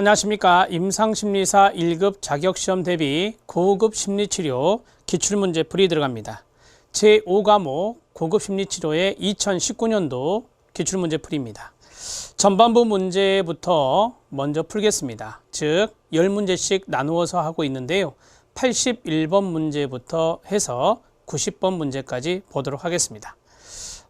안녕하십니까. 임상심리사 1급 자격시험 대비 고급 심리치료 기출문제 풀이 들어갑니다. 제5과목 고급 심리치료의 2019년도 기출문제 풀이입니다. 전반부 문제부터 먼저 풀겠습니다. 즉 10문제씩 나누어서 하고 있는데요. 81번 문제부터 해서 90번 문제까지 보도록 하겠습니다.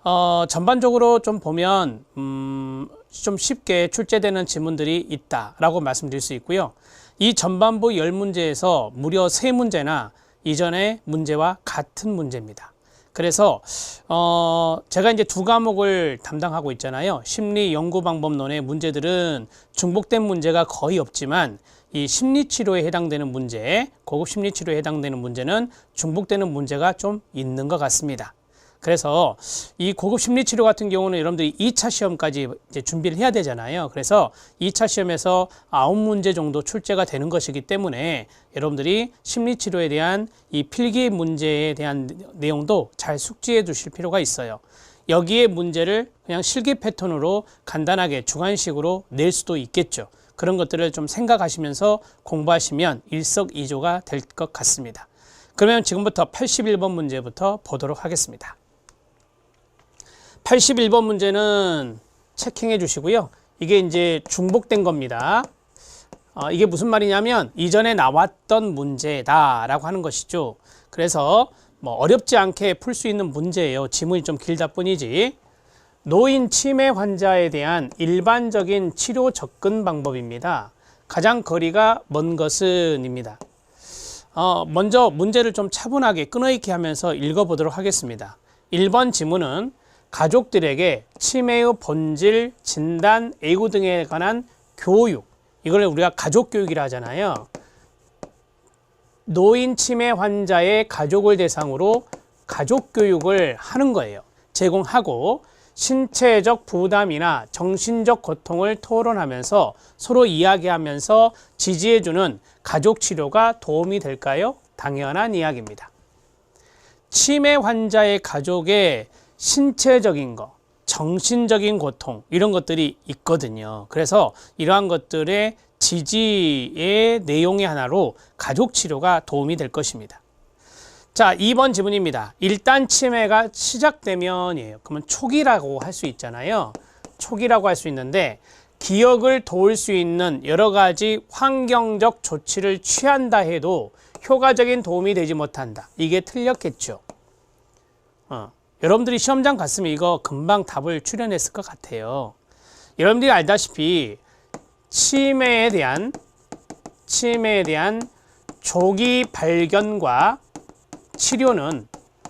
어, 전반적으로 좀 보면 음, 좀 쉽게 출제되는 지문들이 있다라고 말씀드릴 수 있고요. 이 전반부 10문제에서 무려 3문제나 이전의 문제와 같은 문제입니다. 그래서 어, 제가 이제 두 과목을 담당하고 있잖아요. 심리 연구 방법론의 문제들은 중복된 문제가 거의 없지만 이 심리 치료에 해당되는 문제, 고급 심리 치료에 해당되는 문제는 중복되는 문제가 좀 있는 것 같습니다. 그래서 이 고급 심리 치료 같은 경우는 여러분들이 2차 시험까지 이제 준비를 해야 되잖아요. 그래서 2차 시험에서 9문제 정도 출제가 되는 것이기 때문에 여러분들이 심리 치료에 대한 이 필기 문제에 대한 내용도 잘 숙지해 두실 필요가 있어요. 여기에 문제를 그냥 실기 패턴으로 간단하게 주관식으로 낼 수도 있겠죠. 그런 것들을 좀 생각하시면서 공부하시면 일석이조가 될 것 같습니다. 그러면 지금부터 81번 문제부터 보도록 하겠습니다. 81번 문제는 체킹해 주시고요. 이게 이제 중복된 겁니다. 어, 이게 무슨 말이냐면 이전에 나왔던 문제다라고 하는 것이죠. 그래서 뭐 어렵지 않게 풀 수 있는 문제예요. 지문이 좀 길다 뿐이지. 노인 치매 환자에 대한 일반적인 치료 접근 방법입니다. 가장 거리가 먼 것은입니다. 어, 먼저 문제를 좀 차분하게 끊어있게 하면서 읽어보도록 하겠습니다. 1번 지문은 가족들에게 치매의 본질, 진단, 예고 등에 관한 교육, 이걸 우리가 가족 교육이라 하잖아요. 노인 치매 환자의 가족을 대상으로 가족 교육을 하는 거예요. 제공하고 신체적 부담이나 정신적 고통을 토론하면서 서로 이야기하면서 지지해주는 가족 치료가 도움이 될까요? 당연한 이야기입니다. 치매 환자의 가족의 신체적인 거, 정신적인 고통 이런 것들이 있거든요. 그래서 이러한 것들의 지지의 내용의 하나로 가족 치료가 도움이 될 것입니다. 자, 2번 지문입니다. 일단 치매가 시작되면이에요. 그러면 초기라고 할 수 있잖아요. 초기라고 할 수 있는데 기억을 도울 수 있는 여러 가지 환경적 조치를 취한다 해도 효과적인 도움이 되지 못한다. 이게 틀렸겠죠. 어. 여러분들이 시험장 갔으면 이거 금방 답을 출연했을 것 같아요. 여러분들이 알다시피 치매에 대한 치매에 대한 조기 발견과 치료는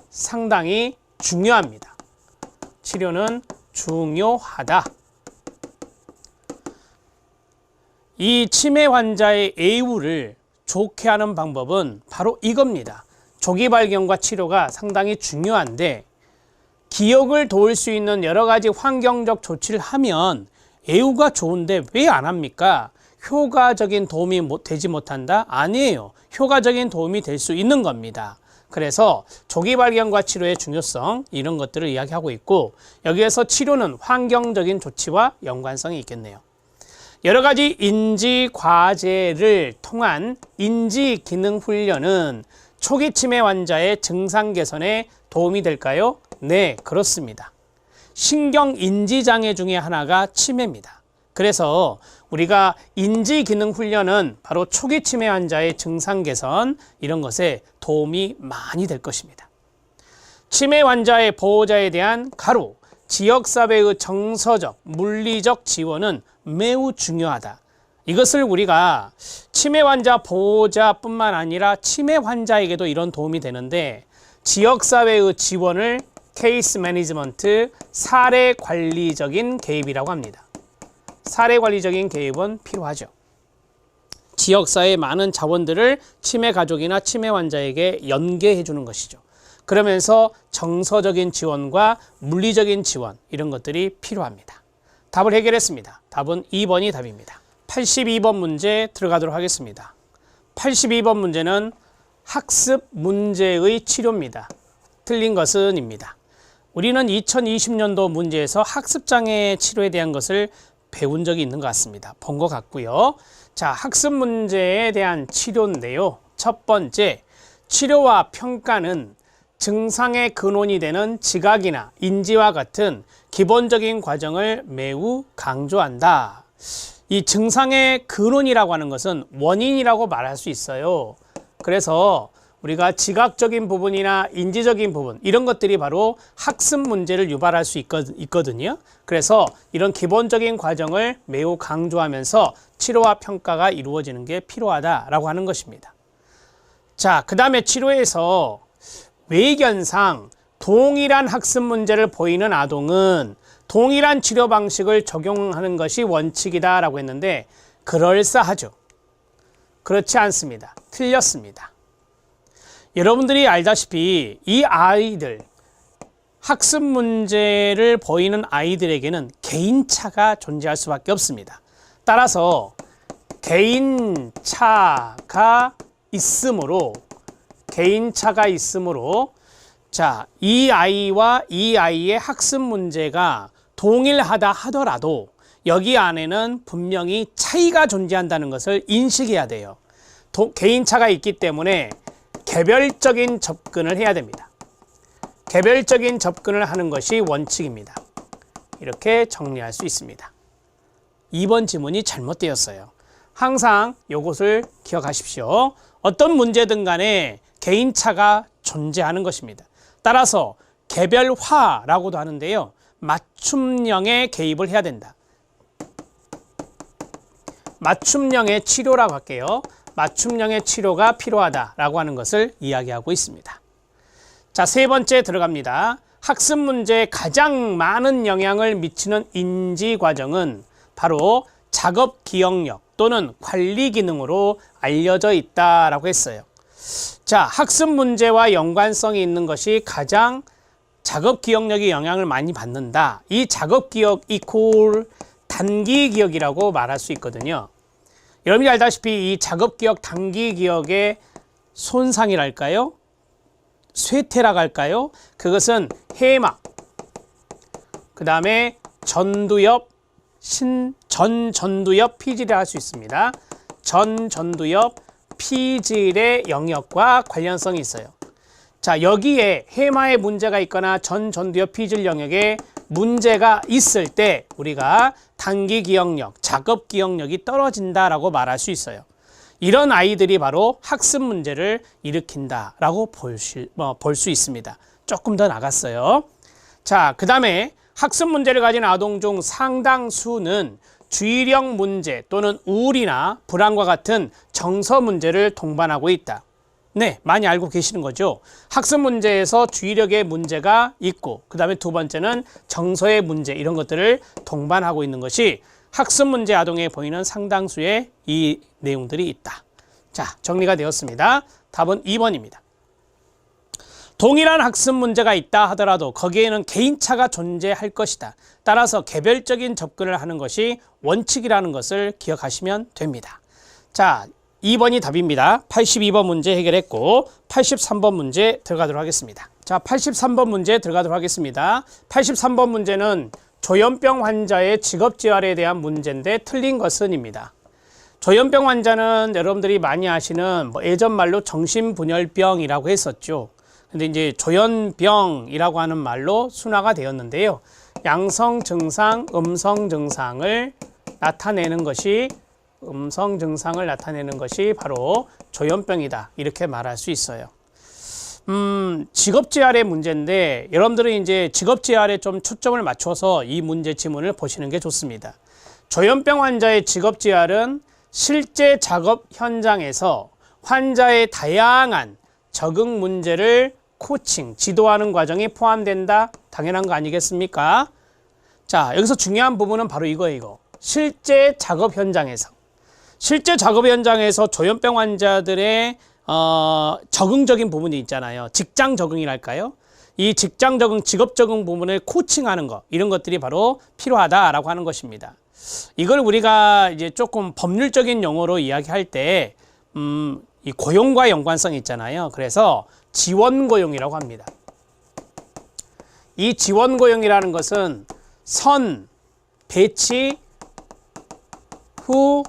상당히 중요합니다. 치료는 중요하다. 이 치매 환자의 애우를 좋게 하는 방법은 바로 이겁니다. 조기 발견과 치료가 상당히 중요한데 기억을 도울 수 있는 여러 가지 환경적 조치를 하면 애우가 좋은데 왜 안 합니까? 효과적인 도움이 되지 못한다? 아니에요. 효과적인 도움이 될 수 있는 겁니다. 그래서 조기 발견과 치료의 중요성 이런 것들을 이야기하고 있고 여기에서 치료는 환경적인 조치와 연관성이 있겠네요. 여러 가지 인지 과제를 통한 인지 기능 훈련은 초기 치매 환자의 증상 개선에 도움이 될까요? 네, 그렇습니다. 신경 인지 장애 중에 하나가 치매입니다. 그래서 우리가 인지 기능 훈련은 바로 초기 치매 환자의 증상 개선 이런 것에 도움이 많이 될 것입니다. 치매 환자의 보호자에 대한 가로 지역사회의 정서적, 물리적 지원은 매우 중요하다. 이것을 우리가 치매 환자 보호자뿐만 아니라 치매 환자에게도 이런 도움이 되는데 지역사회의 지원을 케이스 매니지먼트 사례 관리적인 개입이라고 합니다. 사례 관리적인 개입은 필요하죠. 지역사회의 많은 자원들을 치매 가족이나 치매 환자에게 연계해 주는 것이죠. 그러면서 정서적인 지원과 물리적인 지원 이런 것들이 필요합니다. 답을 해결했습니다. 답은 2번이 답입니다. 82번 문제 들어가도록 하겠습니다. 82번 문제는 학습 문제의 치료입니다. 틀린 것은입니다. 우리는 2020년도 문제에서 학습장애 치료에 대한 것을 배운 적이 있는 것 같습니다. 본 것 같고요. 자, 학습 문제에 대한 치료인데요. 첫 번째, 치료와 평가는 증상의 근원이 되는 지각이나 인지와 같은 기본적인 과정을 매우 강조한다. 이 증상의 근원이라고 하는 것은 원인이라고 말할 수 있어요. 그래서 우리가 지각적인 부분이나 인지적인 부분 이런 것들이 바로 학습 문제를 유발할 수 있거든요. 그래서 이런 기본적인 과정을 매우 강조하면서 치료와 평가가 이루어지는 게 필요하다라고 하는 것입니다. 자, 그 다음에 치료에서 외견상 동일한 학습 문제를 보이는 아동은 동일한 치료 방식을 적용하는 것이 원칙이다라고 했는데 그럴싸하죠. 그렇지 않습니다. 틀렸습니다. 여러분들이 알다시피 이 아이들 학습 문제를 보이는 아이들에게는 개인차가 존재할 수밖에 없습니다. 따라서 개인차가 있으므로 개인차가 있으므로 자, 이 아이와 이 아이의 학습 문제가 동일하다 하더라도 여기 안에는 분명히 차이가 존재한다는 것을 인식해야 돼요. 도, 개인차가 있기 때문에 개별적인 접근을 해야 됩니다. 개별적인 접근을 하는 것이 원칙입니다. 이렇게 정리할 수 있습니다. 2번 지문이 잘못되었어요. 항상 이것을 기억하십시오. 어떤 문제든 간에 개인차가 존재하는 것입니다. 따라서 개별화라고도 하는데요. 맞춤형의 개입을 해야 된다. 맞춤형의 치료라고 할게요. 맞춤형의 치료가 필요하다라고 하는 것을 이야기하고 있습니다. 자, 세 번째 들어갑니다. 학습 문제에 가장 많은 영향을 미치는 인지 과정은 바로 작업 기억력 또는 관리 기능으로 알려져 있다라고 했어요. 자, 학습 문제와 연관성이 있는 것이 가장 작업 기억력이 영향을 많이 받는다. 이 작업 기억 이콜 단기 기억이라고 말할 수 있거든요. 여러분이 알다시피 이 작업 기억, 단기 기억의 손상이랄까요? 쇠퇴라고 할까요? 그것은 해막, 그 다음에 전두엽, 신, 전전두엽 피질이라 할 수 있습니다. 전전두엽 피질의 영역과 관련성이 있어요. 자, 여기에 해마에 문제가 있거나 전전두엽 피질 영역에 문제가 있을 때 우리가 단기 기억력, 작업 기억력이 떨어진다라고 말할 수 있어요. 이런 아이들이 바로 학습 문제를 일으킨다라고 볼수 뭐, 볼 수 있습니다. 조금 더 나갔어요. 자, 그 다음에 학습 문제를 가진 아동 중 상당수는 주의력 문제 또는 우울이나 불안과 같은 정서 문제를 동반하고 있다. 네, 많이 알고 계시는 거죠. 학습 문제에서 주의력의 문제가 있고, 그 다음에 두 번째는 정서의 문제, 이런 것들을 동반하고 있는 것이 학습 문제 아동에 보이는 상당수의 이 내용들이 있다. 자, 정리가 되었습니다. 답은 2번입니다. 동일한 학습 문제가 있다 하더라도 거기에는 개인차가 존재할 것이다. 따라서 개별적인 접근을 하는 것이 원칙이라는 것을 기억하시면 됩니다. 자, 2번이 답입니다. 82번 문제 해결했고 83번 문제 들어가도록 하겠습니다. 자, 83번 문제 들어가도록 하겠습니다. 83번 문제는 조현병 환자의 직업 재활에 대한 문제인데 틀린 것은입니다. 조현병 환자는 여러분들이 많이 아시는 뭐 예전 말로 정신분열병이라고 했었죠. 근데 이제 조현병이라고 하는 말로 순화가 되었는데요. 양성 증상, 음성 증상을 나타내는 것이 음성 증상을 나타내는 것이 바로 조현병이다. 이렇게 말할 수 있어요. 음, 직업 재활의 문제인데 여러분들은 이제 직업 재활에 좀 초점을 맞춰서 이 문제 지문을 보시는 게 좋습니다. 조현병 환자의 직업 재활은 실제 작업 현장에서 환자의 다양한 적응 문제를 코칭, 지도하는 과정이 포함된다? 당연한 거 아니겠습니까? 자, 여기서 중요한 부분은 바로 이거예요, 이거. 실제 작업 현장에서. 실제 작업 현장에서 조현병 환자들의 어, 적응적인 부분이 있잖아요. 직장 적응이랄까요? 이 직장 적응, 직업 적응 부분을 코칭하는 것, 이런 것들이 바로 필요하다라고 하는 것입니다. 이걸 우리가 이제 조금 법률적인 용어로 이야기할 때, 음, 이 고용과 연관성이 있잖아요. 그래서 지원 고용이라고 합니다. 이 지원 고용이라는 것은 선, 배치 후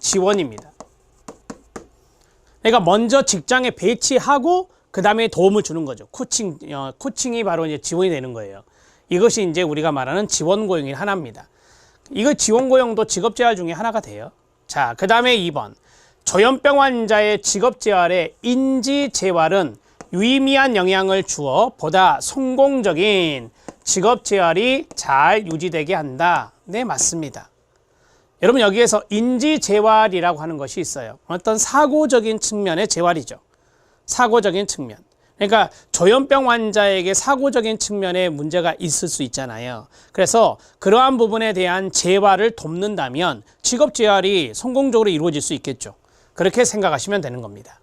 지원입니다. 그러니까 먼저 직장에 배치하고 그 다음에 도움을 주는 거죠. 코칭, 어, 코칭이 바로 이제 지원이 되는 거예요. 이것이 이제 우리가 말하는 지원 고용의 하나입니다. 이거 지원 고용도 직업 재활 중에 하나가 돼요. 자, 그 다음에 2번. 조현병 환자의 직업 재활에 인지 재활은 유의미한 영향을 주어 보다 성공적인 직업 재활이 잘 유지되게 한다. 네, 맞습니다. 여러분 여기에서 인지 재활이라고 하는 것이 있어요. 어떤 사고적인 측면의 재활이죠. 사고적인 측면. 그러니까 조현병 환자에게 사고적인 측면에 문제가 있을 수 있잖아요. 그래서 그러한 부분에 대한 재활을 돕는다면 직업 재활이 성공적으로 이루어질 수 있겠죠. 그렇게 생각하시면 되는 겁니다.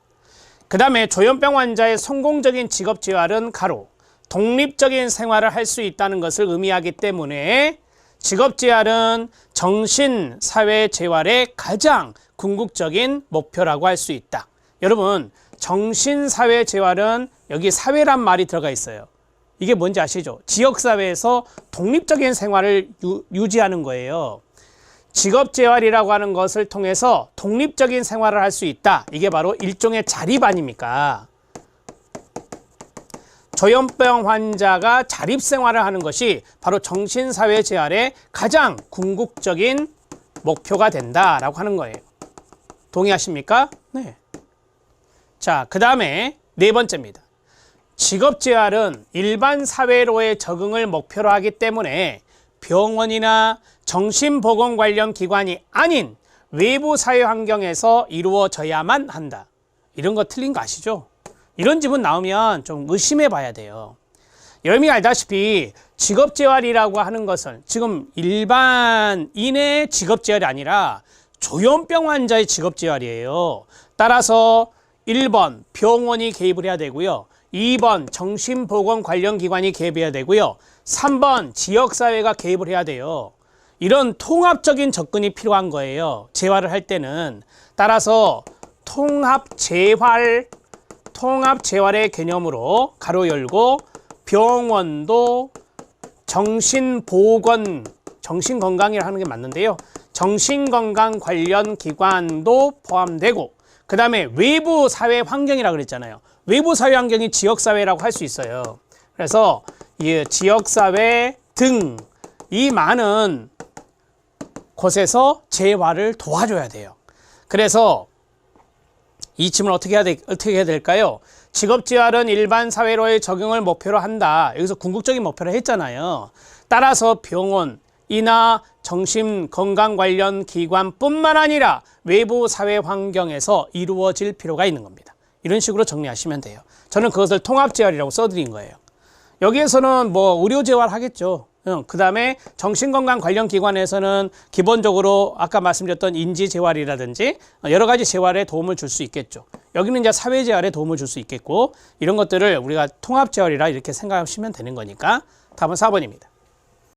그 다음에 조현병 환자의 성공적인 직업 재활은 가로 독립적인 생활을 할 수 있다는 것을 의미하기 때문에 직업 재활은 정신 사회 재활의 가장 궁극적인 목표라고 할 수 있다. 여러분 정신 사회 재활은 여기 사회란 말이 들어가 있어요. 이게 뭔지 아시죠? 지역 사회에서 독립적인 생활을 유, 유지하는 거예요. 직업 재활이라고 하는 것을 통해서 독립적인 생활을 할 수 있다. 이게 바로 일종의 자립 아닙니까? 조현병 환자가 자립 생활을 하는 것이 바로 정신사회 재활의 가장 궁극적인 목표가 된다라고 하는 거예요. 동의하십니까? 네. 자, 그 다음에 네 번째입니다. 직업 재활은 일반 사회로의 적응을 목표로 하기 때문에 병원이나 정신보건 관련 기관이 아닌 외부 사회 환경에서 이루어져야만 한다. 이런 거 틀린 거 아시죠? 이런 집은 나오면 좀 의심해 봐야 돼요. 여러분이 알다시피 직업재활이라고 하는 것은 지금 일반인의 직업재활이 아니라 조현병 환자의 직업재활이에요. 따라서 1번 병원이 개입을 해야 되고요. 2번 정신보건 관련 기관이 개입해야 되고요. 3번 지역사회가 개입을 해야 돼요. 이런 통합적인 접근이 필요한 거예요. 재활을 할 때는. 따라서 통합 재활, 통합 재활의 개념으로 가로 열고 병원도 정신보건, 정신건강이라 하는 게 맞는데요. 정신건강 관련 기관도 포함되고 그 다음에 외부 사회 환경이라고 그랬잖아요. 외부 사회 환경이 지역사회라고 할 수 있어요. 그래서 이 지역사회 등 이 많은 곳에서 재활을 도와줘야 돼요. 그래서 이 질문 어떻게 해야, 되, 어떻게 해야 될까요? 직업재활은 일반 사회로의 적용을 목표로 한다. 여기서 궁극적인 목표를 했잖아요. 따라서 병원 이나 정신 건강 관련 기관뿐만 아니라 외부 사회 환경에서 이루어질 필요가 있는 겁니다. 이런 식으로 정리하시면 돼요. 저는 그것을 통합재활이라고 써드린 거예요. 여기에서는 뭐 의료재활 하겠죠. 그 다음에 정신건강 관련 기관에서는 기본적으로 아까 말씀드렸던 인지재활이라든지 여러 가지 재활에 도움을 줄 수 있겠죠. 여기는 이제 사회재활에 도움을 줄 수 있겠고 이런 것들을 우리가 통합재활이라 이렇게 생각하시면 되는 거니까 답은 4번입니다.